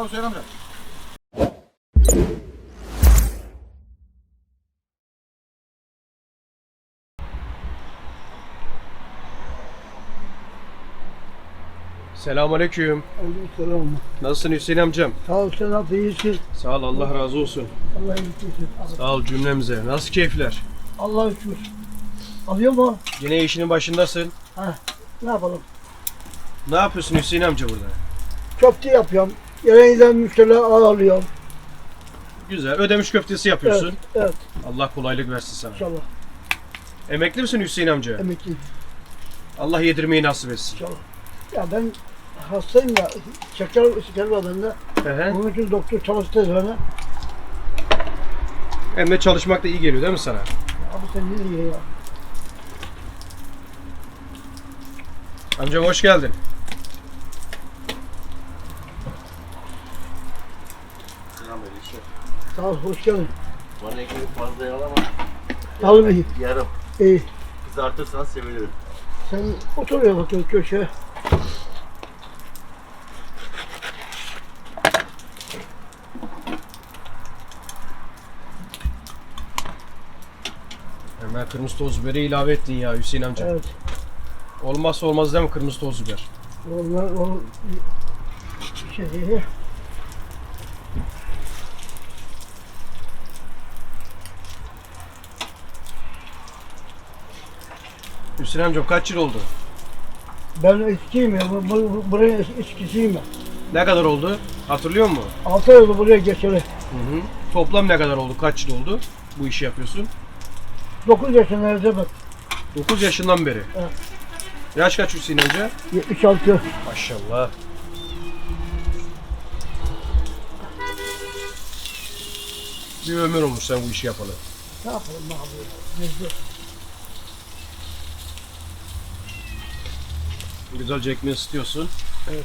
Al Hüseyin amca. Selamünaleyküm. Aleykümselam. Nasılsın Hüseyin amcam? Sağ ol sen nasıl iyisin? Sağ ol Allah razı olsun. Allah iyilik versin. Sağ ol cümlemize. Nasıl keyifler? Allah şükür. Alıyor mu? Yine işinin başındasın. Ha, ne yapalım? Ne yapıyorsun Hüseyin amca burada? Köfte yapıyorum. Gelen giden müşteriler ağırlıyorum. Güzel. Ödemiş köftesi yapıyorsun. Evet, evet Allah kolaylık versin sana. inşallah. Emekli misin Hüseyin amca? Emekli Allah yedirmeyi nasip etsin. inşallah. Ya ben hastayım da şeker, şeker var bende. Hı. Onun için doktor çalıştı bana. Hem de çalışmak da iyi geliyor değil mi sana? Abi sen ne diyor ya? Amcam hoş geldin. Selamünaleyküm. Sağ ol, hoş geldin. Bana ekmeği fazla yalama. Al iyi. Yarım. İyi. Kızartırsan sevinirim. Sen otur ya bakayım köşeye. Hemen kırmızı toz biberi ilave ettin ya Hüseyin amca. Evet. Olmazsa olmaz değil mi kırmızı toz biber? Onlar o şey Hüseyin amcam kaç yıl oldu? ben eskiyim ya. Bu, bu, buraya es- eskisiyim ben. Ne kadar oldu? Hatırlıyor musun? 6 ay oldu buraya geçeli. Hı hı. Toplam ne kadar oldu? Kaç yıl oldu? Bu işi yapıyorsun. 9 yaşında bak. 9 yaşından beri. Evet. Yaş kaç Hüseyin amca? 76. Maşallah. Bir ömür olmuş sen bu işi yapalı. Ne yapalım ne yapalım. Güzelce ekmeği ısıtıyorsun. Evet.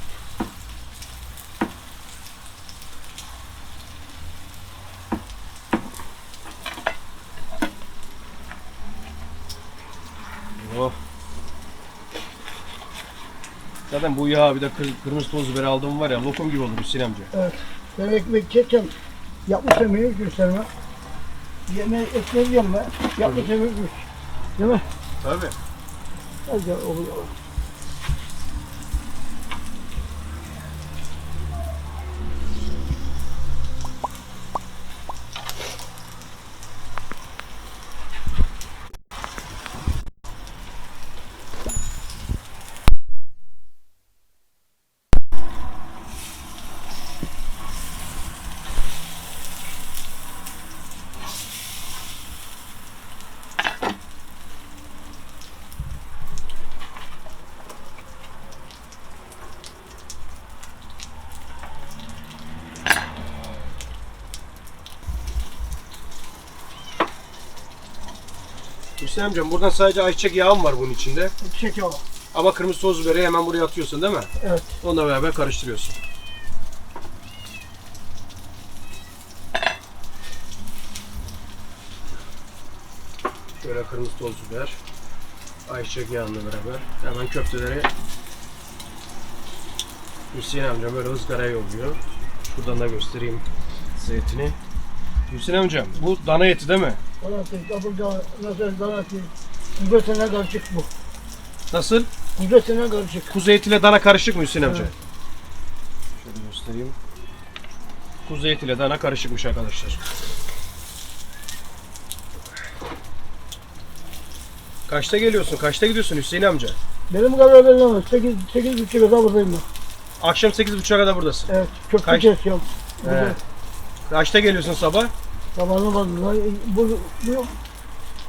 Oh. Zaten bu yağ bir de kır- kırmızı toz biberi aldığım var ya lokum gibi olur Hüseyin amca. Evet. Ben ekmek yiyeceğim. Yapmış emeği gösterme. Yemeği yiyeceğim ben. Yapmış emeği göster. Değil mi? Tabii. Hadi oluyor. Hüseyin amcam buradan sadece ayçiçek yağı mı var bunun içinde? Şeker var. Ama kırmızı toz biberi hemen buraya atıyorsun değil mi? Evet. Onunla beraber karıştırıyorsun. Şöyle kırmızı toz biber. Ayçiçek yağıyla beraber. Hemen köfteleri Hüseyin amcam böyle ızgaraya yolluyor. Şuradan da göstereyim size etini. Hüseyin amcam bu dana eti değil mi? Donatı, kaburga, nasıl donatı. Kudretine karışık bu. Nasıl? Kudretine karışık. Kuzu etiyle dana karışık mı Hüseyin amca? Evet. Şöyle göstereyim. Kuzu etiyle dana karışıkmış arkadaşlar. Kaçta geliyorsun? Kaçta gidiyorsun Hüseyin amca? Benim kadar belli ama 8, 8 buçuk kadar buradayım ben. Akşam 8.30'a kadar buradasın. Evet. Köfte Kaç? kesiyorum. He. Kaçta geliyorsun sabah? Zamanı var. Bu, bu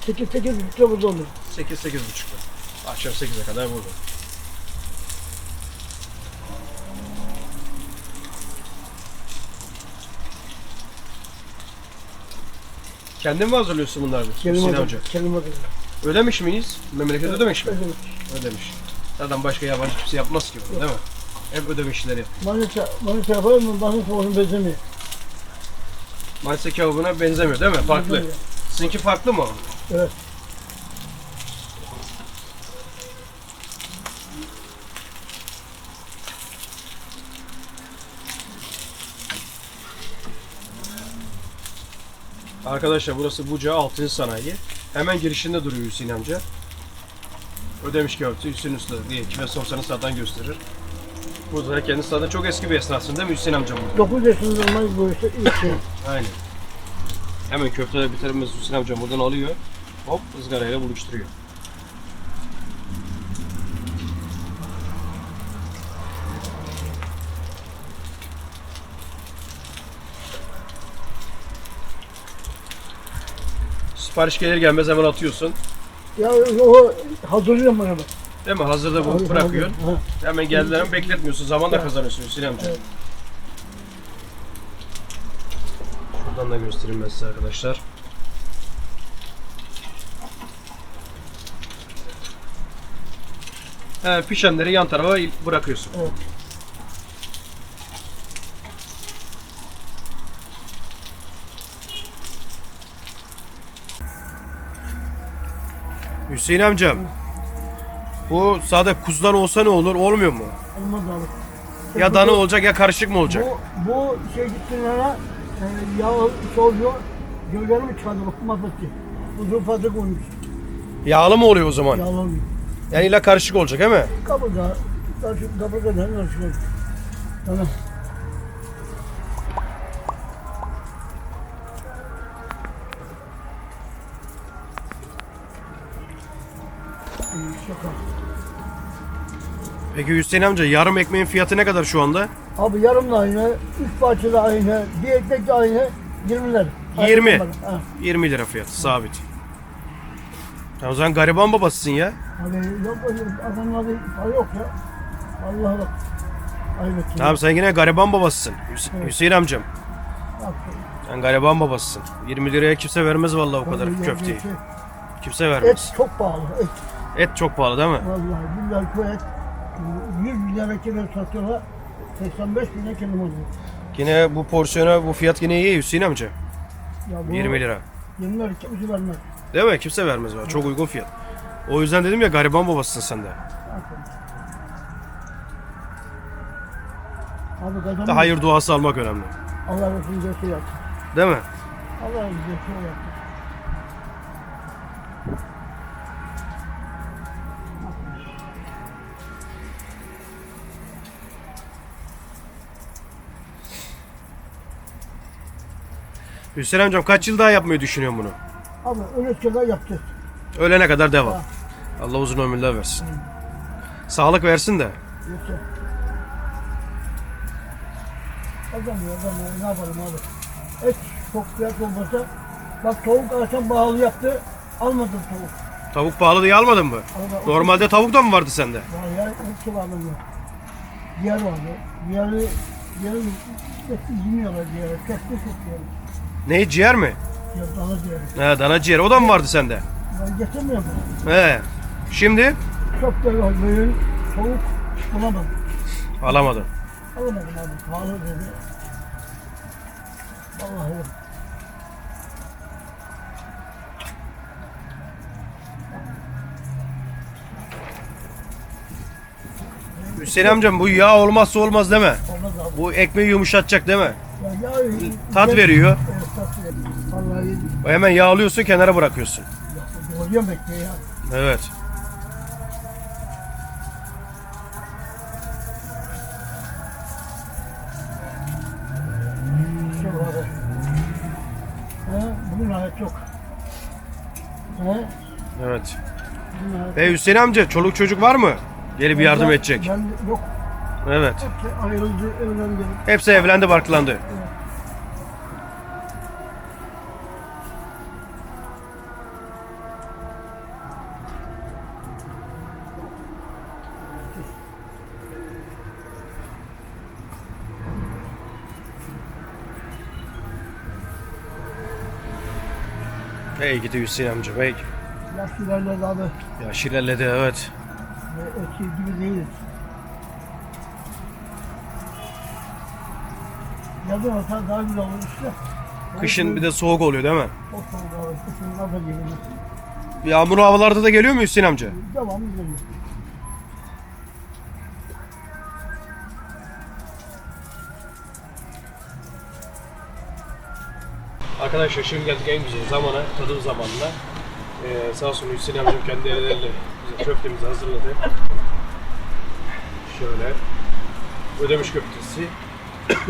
8, 8 buçukta burada olur. 8-8.30'da. Akşam 8'e kadar burada. Kendin mi hazırlıyorsun bunları Hüseyin adım. amca? Kelim adım. Ödemiş miyiz? Memleket ödemiş mi? Ödemiş. Ödemiş. Zaten başka yabancı kimse yapmaz ki bunu değil mi? Hep ödemişleri. Manisa, Manisa yapar mı? Manisa onun benzemiyor. Manisa kebabına benzemiyor değil mi? Farklı. Benzemiyor. Sizinki farklı mı? Evet. Arkadaşlar burası Buca 6. sanayi. Hemen girişinde duruyor Hüseyin amca. Ödemiş kebapçı Hüseyin Usta diye kime sorsanız zaten gösterir. Burada da kendisi zaten çok eski bir esnafsın değil mi Hüseyin amcam burada? 9 yaşından bu işte ilk şey. Aynen. Hemen köfteleri bitirmez Hüseyin amcam buradan alıyor. Hop ızgarayla buluşturuyor. Sipariş gelir gelmez hemen atıyorsun. Ya o hazırlıyorum ben hemen. Değil mi? Hazırda bu bırakıyorsun. Hemen geldiler bekletmiyorsun. Zaman da kazanıyorsun Hüseyin amca. Evet. Şuradan da göstereyim ben size arkadaşlar. He, pişenleri yan tarafa bırakıyorsun. Evet. Hüseyin amcam. Bu sade kuzudan olsa ne olur? Olmuyor mu? Olmaz abi. Ya dana olacak ya karışık mı olacak? Bu, bu şey gittiğinde e, yağ şey oluyor. Gölgeni mi çıkardı bak mahvetti. Uzun fazla koymuş. Yağlı mı oluyor o zaman? Yağlanıyor. Yani illa karışık olacak değil mi? Kaburga, karışık kaburga ne karışık. Tamam. İyi, Şaka. Peki Hüseyin amca yarım ekmeğin fiyatı ne kadar şu anda? Abi yarım da aynı, üç parça da aynı, bir ekmek de aynı, 20 lira. Aynı 20. numara. Ha. 20 lira fiyat sabit. Ya o zaman gariban babasısın ya. Hani yok öyle adamlarda para yok ya. Allah'a bak. Ayıp ettim. Tamam sen yine gariban babasısın. Hüs- Evet. Hüseyin amcam. Bak, Sen gariban babasısın. 20 liraya kimse vermez vallahi o kadar köfteyi. Kimse Et vermez. çok pahalı. Et. Et çok pahalı değil mi? Vallahi billahi bu et 100 lira kilo satıyorlar. 85 bine kilo alıyor. Yine bu porsiyona bu fiyat yine iyi Hüseyin amca. Ya bu 20 lira. 20 lira kimse vermez. Değil mi? Kimse vermez. Var. Çok uygun fiyat. O yüzden dedim ya gariban babasısın sen de. Abi kazanmış. Hayır duası almak önemli. Allah şey yaptı. Değil mi? Allah Resulü de Hüseyin amcam kaç yıl daha yapmayı düşünüyorsun bunu? Abi öyle kadar yapacağız. Ölene kadar devam. Ha. Allah uzun ömürler versin. Sağlık versin de. Yoksa. Kazanmıyor, kazanmıyor. Ne yapalım abi? Et çok fiyat olmasa. Bak tavuk alsam pahalı yaptı. Almadım tavuk. Tavuk pahalı diye almadın mı? Arada Normalde tavuk da mı vardı sende? Var ya, hepsi var bende. Diğer vardı. Diğeri, diğeri yemiyorlar diğeri. Köfte çok diğeri. Ne ciğer mi? Ya dana diğeri. He dana ciğer. O da mı vardı sende? Ben getirmiyorum. He. Şimdi Çok da böyle tavuk bulamadım. alamadın. Alamadım abi. Pahalı dedi. Vallahi yok. Hüseyin amcam bu yağ olmazsa olmaz deme. Olmaz abi. Bu ekmeği yumuşatacak değil mi? Ya, ya, Tat veriyor. Hemen yağlıyorsun kenara bırakıyorsun. Ya, Doğruyorum ekmeği ya. Evet. Bugün hayat yok. He, Evet. bugün E Hüseyin amca çoluk çocuk var mı? Gelip yardım edecek. Ben yok. Evet. Hepsi ayrıldı, evlendi. Hepsi evlendi barklandı. Hey gidi Hüseyin amca hey. Yaş ilerledi abi. Yaş ilerledi evet. Ve Eski gibi değiliz. Yazın olsa daha güzel olur işte. Kışın bir de soğuk oluyor değil mi? Çok soğuk abi. Kışın nasıl geliyor? Yağmurlu havalarda da geliyor mu Hüseyin amca? Devamlı geliyor. Arkadaşlar şimdi geldik en güzel zamana, tadım zamanına. Ee, sağ olsun Hüseyin amcam kendi elleriyle bize köftemizi hazırladı. Şöyle. Ödemiş köftesi.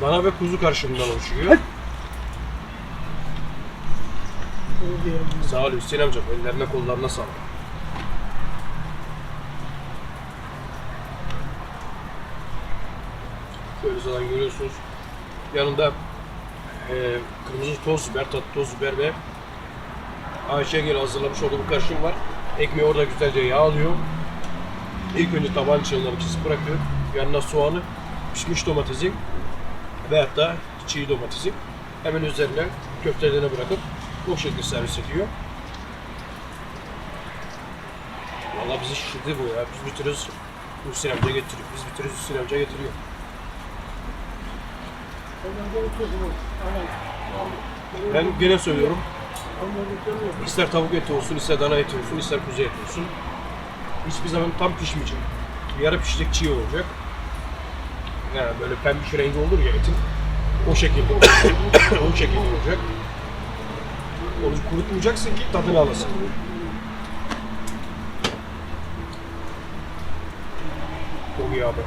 Dana ve kuzu. Öyle diyelim. Sağ ol Hüseyin amcam. Ellerine kollarına sağlık. Şöyle zaten görüyorsunuz. Yanında eee kırmızı toz biber, tatlı toz biber ve Ayşegül hazırlamış olduğu bir karışım var. Ekmeği orada güzelce yağlıyor. İlk önce taban çığırları kesip bırakıyor. Yanına soğanı, pişmiş domatesi ve hatta çiğ domatesi hemen üzerine köftelerine bırakıp o şekilde servis ediyor. Valla bizi şişirdi bu ya. Biz bitiriyoruz. Hüseyin amca getiriyor. Biz bitiriyoruz Hüseyin amca getiriyor. Ben gene söylüyorum. İster tavuk eti olsun, ister dana eti olsun, ister kuzu eti olsun. Hiçbir zaman tam pişmeyecek. Yarı pişecek çiğ olacak. Yani böyle pembiş rengi olur ya etin. O şekilde o şekilde olacak. Onu kurutmayacaksın ki tadını alasın. Çok abi.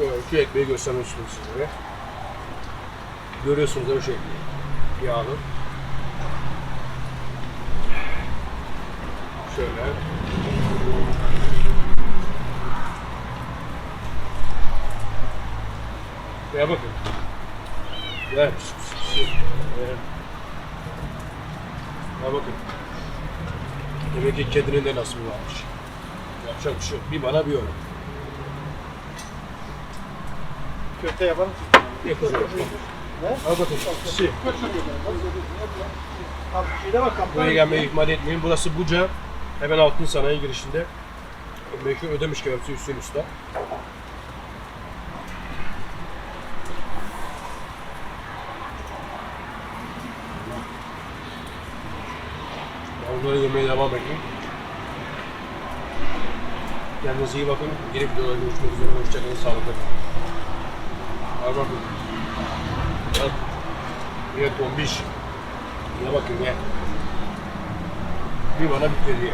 Böyle şu ekmeği göstermek istiyorum size. Görüyorsunuz değil mi şey? Yağlı. Şöyle. Ya bakın. Pis, pis, pis. Ee, Ya bakın. Demek ki kedinin de nasibi varmış. Yapacak bir şey yok. Bir bana bir ona. Köfte yapar mısın? Yapacak. Ne? Al bakın. Si. Abi şeyde bak kaptan. Buraya gelmeyi ihmal etmeyin. Burası Buca. Hemen altın sanayi girişinde. Meşhur ödemiş kebapçı Hüseyin Usta. Ben bunları yemeye devam edeyim. Kendinize iyi bakın. Yeni videolarda görüşmek üzere. Hoşçakalın. Sağlıkla kalın. Al bakın. Al. Ye tombiş. Ye bakın ye. Bir bana bir kere